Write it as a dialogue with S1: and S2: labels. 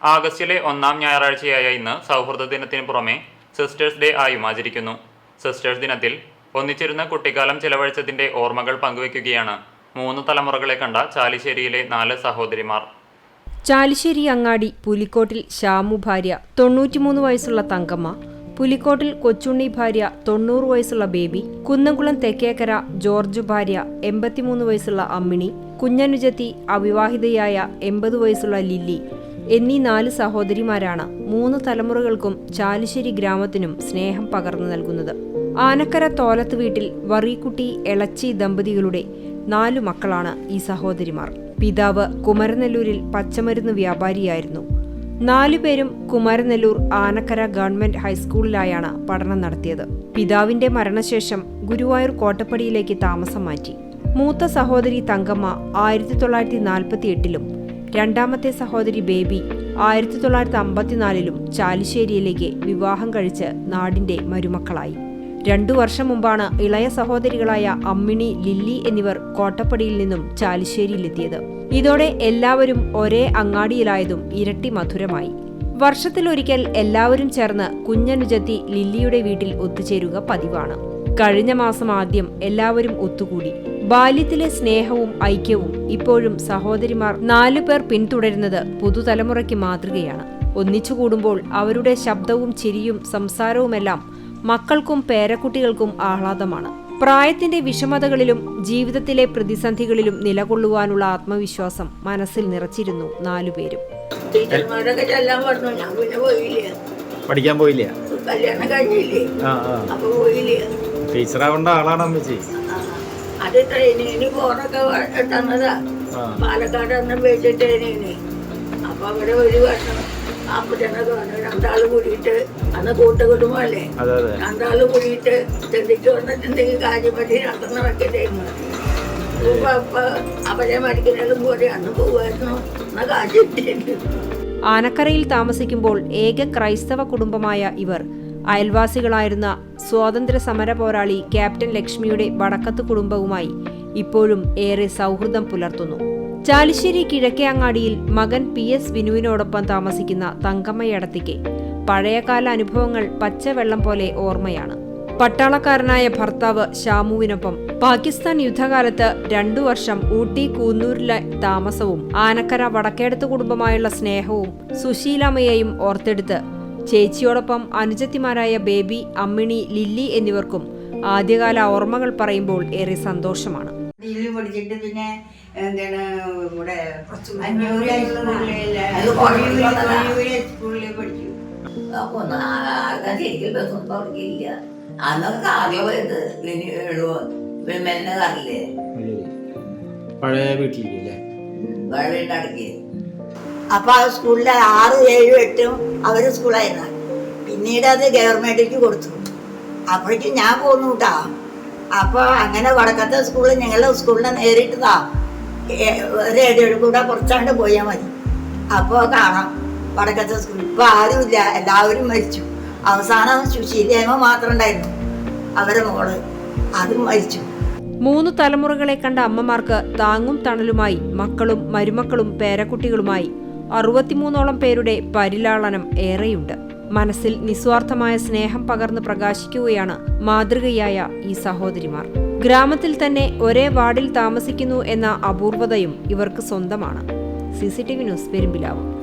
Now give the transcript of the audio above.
S1: ആഗസ്റ്റിലെ ഒന്നാം ഞായറാഴ്ചയായ ഇന്ന് സൗഹൃദ ദിനത്തിന് പുറമെ സിസ്റ്റേഴ്സ് ഡേ ആയും ആചരിക്കുന്നു. സിസ്റ്റേഴ്സ് ദിനത്തിൽ ഒന്നിച്ചിരുന്ന കുട്ടിക്കാലം ചിലവഴിച്ചതിന്റെ ഓർമ്മകൾ പങ്കുവയ്ക്കുകയാണ് മൂന്ന് തലമുറകളെ കണ്ട ചാലിശ്ശേരിയിലെ നാല് സഹോദരിമാർ.
S2: ചാലിശ്ശേരി അങ്ങാടി പുലിക്കോട്ടിൽ ശ്യാമു ഭാര്യ തൊണ്ണൂറ്റിമൂന്ന് വയസ്സുള്ള തങ്കമ്മ പുലിക്കോട്ടിൽ കൊച്ചുണ്ണി ഭാര്യ തൊണ്ണൂറ് വയസ്സുള്ള ബേബി കുന്നംകുളം തെക്കേക്കര ജോർജ് ഭാര്യ എൺപത്തിമൂന്ന് വയസ്സുള്ള അമ്മിണി കുഞ്ഞനുജത്തി അവിവാഹിതയായ എൺപത് വയസ്സുള്ള ലില്ലി എന്നീ നാല് സഹോദരിമാരാണ് മൂന്ന് തലമുറകൾക്കും ചാലിശ്ശേരി ഗ്രാമത്തിനും സ്നേഹം പകർന്നു നൽകുന്നത്. ആനക്കര തോലത്ത് വീട്ടിൽ വറീക്കുട്ടി എളച്ചി ദമ്പതികളുടെ നാലു മക്കളാണ് ഈ സഹോദരിമാർ. പിതാവ് കുമരനെല്ലൂരിൽ പച്ചമരുന്ന് വ്യാപാരിയായിരുന്നു. നാലുപേരും കുമരനെല്ലൂർ ആനക്കര ഗവൺമെന്റ് ഹൈസ്കൂളിലായാണ് പഠനം നടത്തിയത്. പിതാവിന്റെ മരണശേഷം ഗുരുവായൂർ കോട്ടപ്പടിയിലേക്ക് താമസം മാറ്റി. മൂത്ത സഹോദരി തങ്കമ്മ ആയിരത്തി തൊള്ളായിരത്തി നാൽപ്പത്തി എട്ടിലും രണ്ടാമത്തെ സഹോദരി ബേബി ആയിരത്തി തൊള്ളായിരത്തി അമ്പത്തിനാലിലും ചാലിശ്ശേരിയിലേക്ക് വിവാഹം കഴിച്ച് നാടിന്റെ മരുമക്കളായി. രണ്ടു വർഷം മുമ്പാണ് ഇളയ സഹോദരികളായ അമ്മിണി ലില്ലി എന്നിവർ കോട്ടപ്പടിയിൽ നിന്നും ചാലിശ്ശേരിയിലെത്തിയത്. ഇതോടെ എല്ലാവരും ഒരേ അങ്ങാടിയിലായതും ഇരട്ടി മധുരമായി. വർഷത്തിലൊരിക്കൽ എല്ലാവരും ചേർന്ന് കുഞ്ഞനുജത്തി ലില്ലിയുടെ വീട്ടിൽ ഒത്തുചേരുക പതിവാണ്. കഴിഞ്ഞ മാസം ആദ്യം എല്ലാവരും ഒത്തുകൂടി. ബാല്യത്തിലെ സ്നേഹവും ഐക്യവും ഇപ്പോഴും സഹോദരിമാർ നാലു പേർ പിന്തുടരുന്നത് പുതുതലമുറയ്ക്ക് മാതൃകയാണ്. ഒന്നിച്ചു കൂടുമ്പോൾ അവരുടെ ശബ്ദവും ചിരിയും സംസാരവുമെല്ലാം മക്കൾക്കും പേരക്കുട്ടികൾക്കും ആഹ്ലാദമാണ്. പ്രായത്തിന്റെ വിഷമതകളിലും ജീവിതത്തിലെ പ്രതിസന്ധികളിലും നിലകൊള്ളുവാനുള്ള ആത്മവിശ്വാസം മനസ്സിൽ നിറച്ചിരുന്നു നാലുപേരും
S3: പഠിക്കാൻ പോയില്ല?
S4: കല്യാണം കഴിഞ്ഞില്ലേ?
S3: ടീച്ചറാവേണ്ട ആളാണ് അമ്മച്ചി.
S4: അത് ട്രെയിനിന് വ- തന്നതാ. പാലക്കാട് അന്ന് വെച്ച് ട്രെയിനിന്. അപ്പൊ അവിടെ ഒരു വർഷം വന്നു. രണ്ടാൾ കൂടിയിട്ട് അന്ന് കൂട്ടുകുടുംബമല്ലേ? രണ്ടാൾ കൂടിയിട്ട് ചിന്തിച്ചു വന്നിട്ടുണ്ടെങ്കിൽ കാര്യപ്പറ്റി രണ്ടെണ്ണമൊക്കെ ചെയ്യുന്നത് അവരെ മരിക്കുന്നതും പോലെ അന്ന് പോവായിരുന്നു. എന്നാ കാശ്
S2: ആനക്കരയിൽ താമസിക്കുമ്പോൾ ഏക ക്രൈസ്തവ കുടുംബമായ ഇവർ അയൽവാസികളായിരുന്ന സ്വാതന്ത്ര്യ സമര പോരാളി ക്യാപ്റ്റൻ ലക്ഷ്മിയുടെ വടക്കത്ത് കുടുംബവുമായി ഇപ്പോഴും ഏറെ സൗഹൃദം പുലർത്തുന്നു. ചാലിശ്ശേരി കിഴക്കേ അങ്ങാടിയിൽ മകൻ പി എസ് വിനുവിനോടൊപ്പം താമസിക്കുന്ന തങ്കമ്മയടത്തിക്ക് പഴയകാല അനുഭവങ്ങൾ പച്ചവെള്ളം പോലെ ഓർമ്മയാണ്. പട്ടാളക്കാരനായ ഭർത്താവ് ഷാമുവിനൊപ്പം പാകിസ്ഥാൻ യുദ്ധകാലത്ത് രണ്ടു വർഷം ഊട്ടി കൂന്നൂരിലെ താമസവും ആനക്കര വടക്കേടത്ത് കുടുംബമായുള്ള സ്നേഹവും സുശീലാമ്മയെയും ഓർത്തെടുത്ത് ചേച്ചിയോടൊപ്പം അനുജത്തിമാരായ ബേബി അമ്മിണി ലില്ലി എന്നിവർക്കും ആദ്യകാല ഓർമ്മകൾ പറയുമ്പോൾ ഏറെ സന്തോഷമാണ്.
S5: പഠിച്ചിട്ട് പിന്നെ എന്താണ് ഇവിടെ. സ്കൂളിൽ പഠിച്ചു.
S4: അന്നൊക്കെ പോയത് കാറില്ലേ
S3: പഴയ വീട്ടിലില്ലേ
S4: അടക്കി.
S5: അപ്പൊ ആ സ്കൂളിലെ ആറ് ഏഴും എട്ടും അവർ സ്കൂളായിരുന്നു പിന്നീട് അത് ഗവൺമെന്റിലേക്ക് കൊടുത്തു. അപ്പോഴേക്കും ഞാൻ പോന്നു കേട്ടാ അപ്പൊ അങ്ങനെ വടക്കത്തെ സ്കൂളിൽ ഞങ്ങളുടെ സ്കൂളിനെ നേരിട്ടതാ. റേഡിയോയിൽ കൂടെ കുറച്ചാണ്ട് പോയാൽ മതി. അപ്പോൾ കാണാം വടക്കത്തെ സ്കൂളിൽ. ഇപ്പൊ ആരുമില്ല എല്ലാവരും മരിച്ചു. അവസാനം സുശീലേമ മാത്രം ഉണ്ടായിരുന്നു. അവരെ മോൾ. അതും മരിച്ചു.
S2: മൂന്ന് തലമുറകളെ കണ്ട അമ്മമാർക്ക് താങ്ങും തണലുമായി മക്കളും മരുമക്കളും പേരക്കുട്ടികളുമായി. അറുപത്തിമൂന്നോളം പേരുടെ പരിലാളനം ഏറെയുണ്ട്. മനസ്സിൽ നിസ്വാർത്ഥമായ സ്നേഹം പകർന്ന് പ്രകാശിക്കുകയാണ് മാതൃകയായ ഈ സഹോദരിമാർ. ഗ്രാമത്തിൽ തന്നെ ഒരേ വാർഡിൽ താമസിക്കുന്നു എന്ന അപൂർവതയും ഇവർക്ക് സ്വന്തമാണ്. C news Perumpilavu.